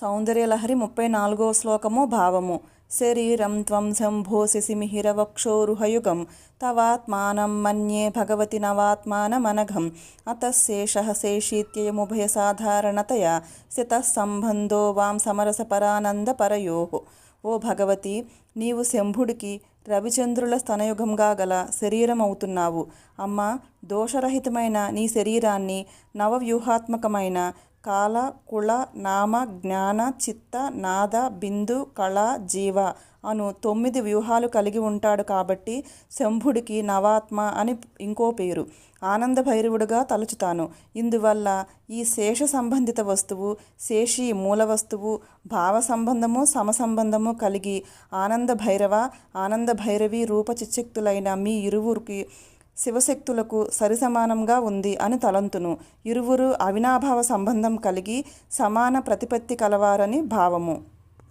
సౌందర్యలహరి ముప్పై నాలుగో శ్లోకము భావము. శరీరం త్వం శంభో శశిమిహిరవక్షోరుహయుగం. తవాత్మానం మన్యే భగవతి నవాత్మానమనఘం. అతశేషः శేషీత్యయముభయసాధారణతయా స్థితः సంబంధో వాం సమరసపరానందపరయో. ఓ భగవతి నీవు శంభుడికి రవిచంద్రుల స్తనయుగంగా గల శరీరమవుతున్నావు. అమ్మ దోషరహితమైన నీ శరీరాన్ని నవవ్యూహాత్మకమైన కాల కుల నామ జ్ఞాన చిత్త నాద బిందు కళ జీవ అను తొమ్మిది వ్యూహాలు కలిగి ఉంటాడు కాబట్టి శంభుడికి నవాత్మ అని ఇంకో పేరు. ఆనంద భైరవుడుగా తలుచుతాను. ఇందువల్ల ఈ శేష సంబంధిత వస్తువు శేషి మూల వస్తువు భావ సంబంధము సమసంబంధము కలిగి ఆనంద భైరవ ఆనంద భైరవి రూప చిచ్చక్తులైన మీ ఇరువురికి శివశక్తులకు సరిసమానంగా ఉంది అని తలంతును. ఇరువురు అవినాభావ సంబంధం కలిగి సమాన ప్రతిపత్తి కలవారని భావము.